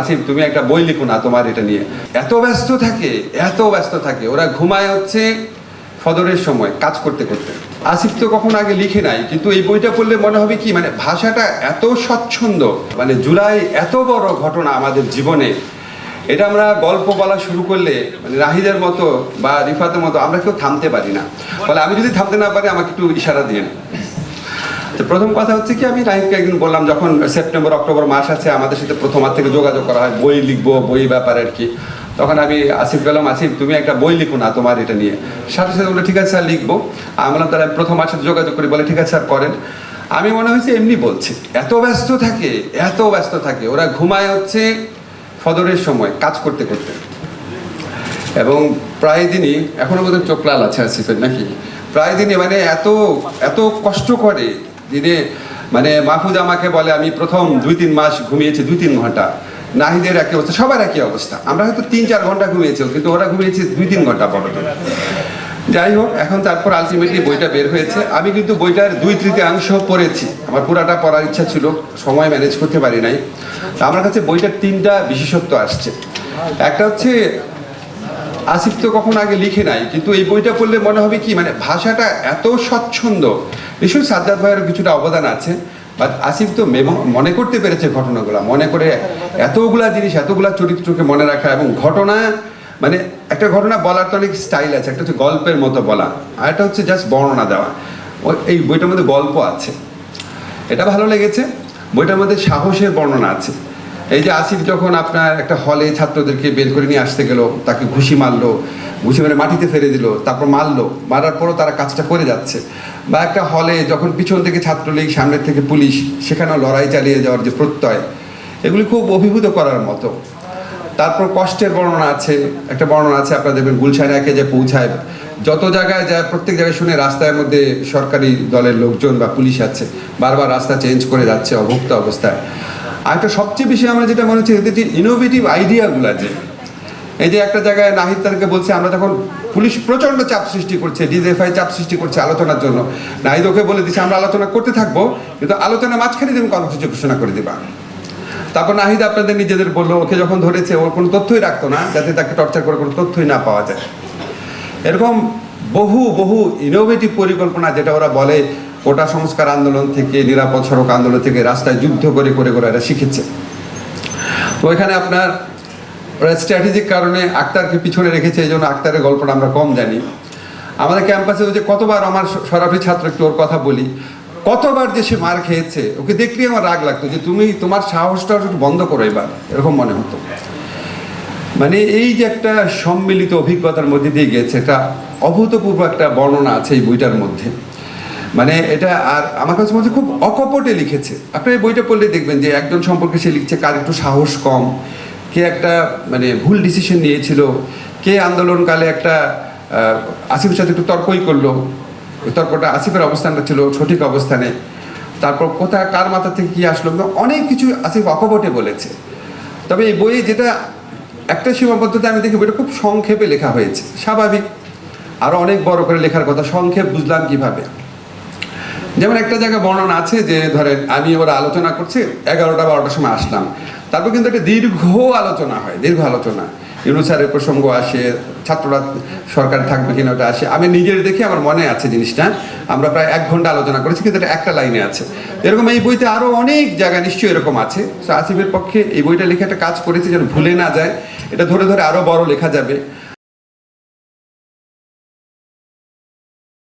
আসিফ তুমি একটা বই লিখো না তোমার এটা নিয়ে। এত ব্যস্ত থাকে, এত ব্যস্ত থাকে। ওরা ঘুমায় হচ্ছে ফদরের সময়, কাজ করতে করতে। আসিফ তো কখনো আগে লিখে নাই, কিন্তু এই বইটা পড়লে মনে হবে কি মানে ভাষাটা এত স্বচ্ছন্দ মানে জুলাই এত বড় ঘটনা আমাদের জীবনে। এটা আমরা গল্প বলা শুরু করলে মানে রাহিদের মতো বা রিফাতের মতো আমরা কেউ থামতে পারি না। ফলে আমি যদি থামতে না পারি, আমাকে একটু ইশারা দিন তো প্রথম কথা হচ্ছে কি, আমি রাহিদকে একদিন বললাম, যখন সেপ্টেম্বর, অক্টোবর মাস আছে, আমাদের সাথে প্রথম হাত থেকে যোগাযোগ করা হয়, বই লিখব, বই ব্যাপারে আর কি। তখন আমি আসিফ বললাম, আসিফ, তুমি একটা বই লিখো না তোমার এটা নিয়ে। সাথে সাথে বলে ঠিক আছে স্যার লিখব। আমি বললাম প্রথম সাথে যোগাযোগ করি। বলে, ঠিক আছে স্যার করেন আমি মনে হয়েছে এমনি বলছি। এত ব্যস্ত থাকে, এত ব্যস্ত থাকে। ওরা ঘুমায় হচ্ছে ফদরের সময়, কাজ করতে করতে। এবং প্রায় দিনই এখনও বোধ চোখ লাল আছে আসিফের নাকি? প্রায় দিনই মানে এত এত কষ্ট করে দিনে মানে মাহফুজ আমাকে বলে, আমি প্রথম দুই তিন মাস ঘুমিয়েছি, দুই তিন ঘণ্টা। নাহিদের একই অবস্থা, সবার একই অবস্থা। আমরা হয়তো তিন চার ঘণ্টা ঘুমিয়েছি, কিন্তু ওরা ঘুমিয়েছে দুই তিন ঘণ্টা বড় যাই হোক, এখন তারপর আলটিমেটলি বইটা বের হয়েছে। আমি কিন্তু বইটার দুই তৃতীয়াংশ পড়েছি। আমার পুরাটা পড়ার ইচ্ছা ছিল, সময় ম্যানেজ করতে পারি নাই। আমার কাছে বইটার তিনটা বিশেষত্ব আসছে। একটা হচ্ছে আসিফ তো কখনো আগে লিখে নাই, কিন্তু এই বইটা পড়লে মনে হবে কি মানে ভাষাটা এত স্বচ্ছন্দ। নিশ্চয়ই সাজ্জাদ ভাইয়ের কিছুটা অবদান আছে বাট আসিফ তো মনে করতে পেরেছে ঘটনাগুলো, মনে করে এতগুলা জিনিস, এতগুলা চরিত্রকে মনে রাখা এবং ঘটনা মানে একটা ঘটনা বলার তো অনেক স্টাইল আছে, একটা হচ্ছে গল্পের মতো বলা, আর একটা হচ্ছে জাস্ট বর্ণনা দেওয়া। এই বইটার মধ্যে গল্প আছে। এটা ভালো লেগেছে, বইটার মধ্যে সাহসের বর্ণনা আছে। এই যে আসিফ যখন আপনার একটা হলে ছাত্রদেরকে বের করে নিয়ে আসতে গেল, তাকে ঘুষি মারলো, ঘুষি মেরে মাটিতে ফেলে দিল, তারপর মারলো, মারার পরও তারা কাজটা করে যাচ্ছে। বা একটা হলে যখন পিছন থেকে ছাত্রলীগ, সামনের থেকে পুলিশ, সেখানেও লড়াই চালিয়ে যাওয়ার যে প্রত্যয়, এগুলি খুব অভিভূত করার মতো। তারপর কষ্টের বর্ণনা আছে, একটা বর্ণনা আছে, আপনারা দেখবেন গুলশানে একে যে পৌঁছায়, যত জায়গায় যায়, প্রত্যেক জায়গায় শুনে রাস্তার মধ্যে সরকারি দলের লোকজন বা পুলিশ আছে, বারবার রাস্তা চেঞ্জ করে যাচ্ছে, অভুক্ত অবস্থায়। আর একটা সবচেয়ে বেশি আমরা যেটা মনে হচ্ছে এদের যে ইনোভেটিভ আইডিয়াগুলো যে এই যে একটা জায়গায় নাহিদ তাদেরকে বলছে, আমরা তখন পুলিশ প্রচণ্ড চাপ সৃষ্টি করছে ডিজেফআই চাপ সৃষ্টি করছে আলোচনার জন্য। নাহিদ ওকে বলে দিচ্ছে, আমরা আলোচনা করতে থাকব, কিন্তু আলোচনা মাঝখানে তুমি কর্মসূচি ঘোষণা করে দিবা। তারপর নাহিদ আপনাদের নিজেদের বলল, ওকে যখন ধরেছে ওর কোনো তথ্যই রাখতো না, যাতে তাকে টর্চার করে কোনো তথ্যই না পাওয়া যায়। এরকম বহু বহু ইনোভেটিভ পরিকল্পনা যেটা ওরা বলে কোটা সংস্কার আন্দোলন থেকে, নিরাপদ সড়ক আন্দোলন থেকে রাস্তায় যুদ্ধ করে করে করে এরা শিখেছে। তো এখানে আপনার ওরা স্ট্র্যাটেজিক কারণে আক্তারকে পিছনে রেখেছে, এই জন্য আক্তারের গল্পটা আমরা কম জানি। আমাদের ক্যাম্পাসে যে কতবার আমার সরাফি ছাত্র একটু ওর কথা বলি। কতবার যে সে মার খেয়েছে, ওকে দেখলেই আমার রাগ লাগতো যে তুমি তোমার সাহসটা একটু বন্ধ করো এবার। এরকম মনে হতো। মানে এই যে একটা সম্মিলিত অভিজ্ঞতার মধ্যে দিয়ে গেছে এটা অভূতপূর্ব একটা বর্ণনা আছে এই বইটার মধ্যে। মানে এটা আর আমার কাছে মনে খুব অকপটে লিখেছে। আপনি বইটা পড়লে দেখবেন যে একজন সম্পর্কে সে লিখছে কার একটু সাহস কম, কে একটা মানে ভুল ডিসিশন নিয়েছিল, কে আন্দোলনকালে একটা আসিফের সাথে একটু তর্কই করল তর্কটা আসিফের অবস্থানটা ছিল সঠিক অবস্থানে, তারপর কোথায়, কার মাথা থেকে কি আসলো অনেক কিছু আসিফ অকপটে বলেছে। তবে এই বইয়ে যেটা, একটা সীমাবদ্ধতা আমি দেখি বইটা খুব সংক্ষেপে লেখা হয়েছে, স্বাভাবিক। আরও অনেক বড় করে লেখার কথা, সংক্ষেপ বুঝলাম কীভাবে। যেমন একটা জায়গায় বর্ণনা আছে যে, ধরেন, আমি ওরা আলোচনা করছি, এগারোটা বারোটার সময় আসলাম। তারপর কিন্তু একটা দীর্ঘ আলোচনা হয়, দীর্ঘ আলোচনা। ইউনুসারের প্রসঙ্গ আসে, ছাত্ররা, সরকার থাকবে কিনা ওটা আসে। আমি নিজের দেখে আমার মনে আছে জিনিসটা। আমরা প্রায় এক ঘণ্টা আলোচনা করেছি, কিন্তু এটা একটা লাইনে আছে। এরকম এই বইতে আরও অনেক জায়গা নিশ্চয়ই এরকম আছে। তো আসিফের পক্ষে এই বইটা লিখে একটা কাজ করেছি যেন ভুলে না যায়। এটা ধরে ধরে আরও বড় লেখা যাবে।